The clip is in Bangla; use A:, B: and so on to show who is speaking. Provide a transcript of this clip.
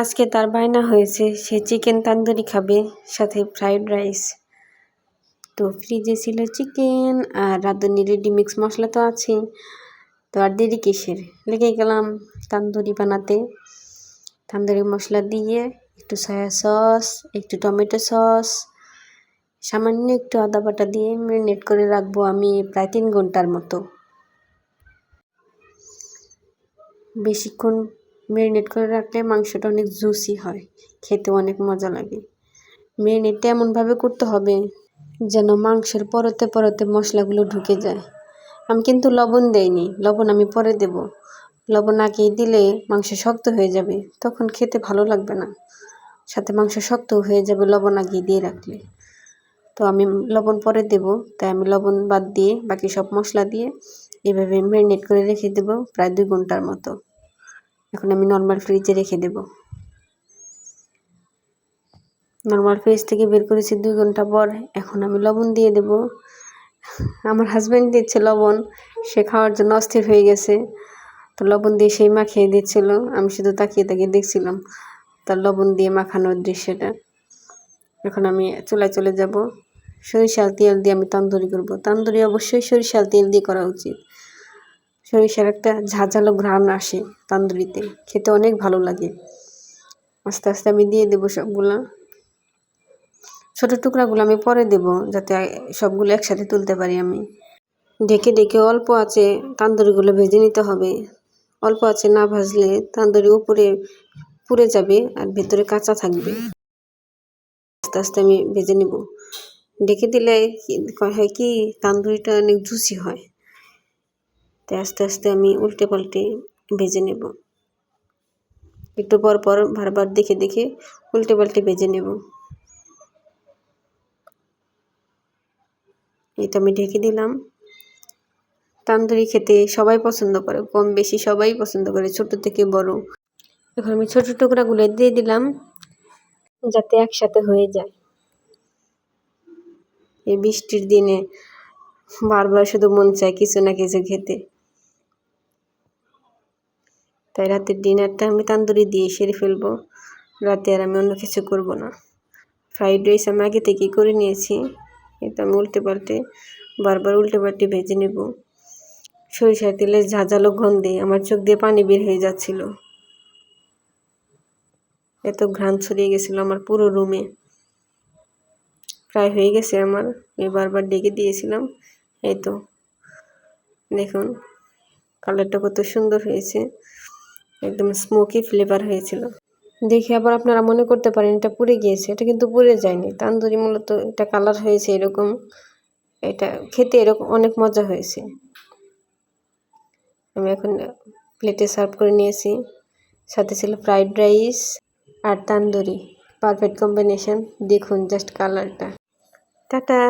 A: আজকে তার বায়না হয়েছে, সে চিকেন তান্দুরি খাবে, সাথে ফ্রাইড রাইস তো ফ্রিজে ছিল চিকেন আর রাঁধুনি রেডি মিক্স মশলা তো আছেই তো আর দেরি কিসের? লেগে গেলাম তান্দুরি বানাতে। তান্দুরি মশলা দিয়ে একটু সয়া সস একটু টমেটো সস সামান্য একটু আদা বাটা দিয়ে ম্যারিনেট করে রাখব আমি প্রায় তিন ঘণ্টার মতো। বেশিক্ষণ ম্যারিনেট করে রাখলে মাংসটা অনেক জুসি হয় খেতে অনেক মজা লাগে। ম্যারিনেটটা এমনভাবে করতে হবে যেন মাংসের পরতে পরতে মশলাগুলো ঢুকে যায়। আমি কিন্তু লবণ দেইনি, লবণ আমি পরে দেব। লবণ আগেই দিলে মাংস শক্ত হয়ে যাবে, তখন খেতে ভালো লাগবে না। সাথে মাংস শক্ত হয়ে যাবে লবণ আগে দিয়ে রাখলে। তো আমি লবণ পরে দেব, তাই আমি লবণ বাদ দিয়ে বাকি সব মশলা দিয়ে এভাবে ম্যারিনেট করে রেখে দেব প্রায় দুই ঘণ্টার মতো। এখন আমি নর্মাল ফ্রিজে রেখে দেব। নর্মাল ফ্রিজ থেকে বের করেছি দুই ঘণ্টা পর, এখন আমি লবণ দিয়ে দেব। আমার হাজব্যান্ড দিচ্ছে লবণ, সে খাওয়ার জন্য অস্থির হয়ে গেছে। তো লবণ দিয়ে সেই মাখিয়ে দিচ্ছিল, আমি শুধু তাকিয়ে তাকিয়ে দেখছিলাম তার লবণ দিয়ে মাখানোর দৃশ্যটা। এখন আমি চুলায় চলে যাব। সরিষার তেল দিয়ে আমি তন্দুরি করব। তন্দুরি অবশ্যই সরিষার তেল দিয়ে করা উচিত। সরিষার একটা ঝাঁঝালো ঘ্রাণ আসে তান্দুরিতে। খেতে অনেক ভালো লাগে। আস্তে আস্তে আমি দিয়ে দেবো সবগুলা। ছোটো টুকরাগুলো আমি পরে দেব যাতে সবগুলো একসাথে তুলতে পারি আমি। ডেকে ডেকে অল্প আছে তান্দুরিগুলো ভেজে নিতে হবে। অল্প আছে না ভাজলে তান্দুরি উপরে পুড়ে যাবে আর ভেতরে কাঁচা থাকবে। আস্তে আস্তে আমি ভেজে নেব। ডেকে দিলে হয় কি, তান্দুরিটা অনেক জুসি হয়। তাই আস্তে আস্তে আমি উল্টে পাল্টে ভেজে নেব। একটু পর পর বারবার দেখে দেখে উল্টে পাল্টে ভেজে নেব। এই তো আমি ঢেকে দিলাম। তান্দুরি খেতে সবাই পছন্দ করে, কম বেশি সবাই পছন্দ করে, ছোট থেকে বড়। এখন আমি ছোট টুকরাগুলো দিয়ে দিলাম, যাতে একসাথে হয়ে যায়। এই বৃষ্টির দিনে বারবার শুধু মন চায় কিছু না কিছু খেতে। তাই রাতের ডিনারটা আমি তান্দুরি দিয়ে সেরে ফেলব। রাতে আর আমি অন্য কিছু করব না। ফ্রাইড রাইস আমি আগে থেকেই করে নিয়েছি। এটা আমি উল্টে পাল্টে, বারবার উল্টে পাল্টে ভেজে নেব। সরিষার তেলের ঝাঁঝালো গন্ধে আমার চোখ দিয়ে পানি বের হয়ে যাচ্ছিল। এত ঘ্রাণ ছড়িয়ে গেছিল আমার পুরো রুমে। প্রায় হয়ে গেছে আমার। আমি বারবার ডেকে দিয়েছিলাম। এই তো, দেখুন, কালারটা কত সুন্দর হয়েছে। একদম স্মোকি ফ্লেভার হয়েছিল। দেখে আবার আপনারা মনে করতে পারেন এটা পুড়ে গিয়েছে, এটা কিন্তু পুড়ে যায়নি। তান্দুরি মূলত এটা কালার হয়েছে এরকম, এটা খেতে এরকম অনেক মজা হয়েছে। আমি এখন প্লেটে সার্ভ করে নিয়েছি। সাথে ছিল ফ্রাইড রাইস আর তান্দুরি। পারফেক্ট কম্বিনেশন দেখুন জাস্ট কালারটা টাটা!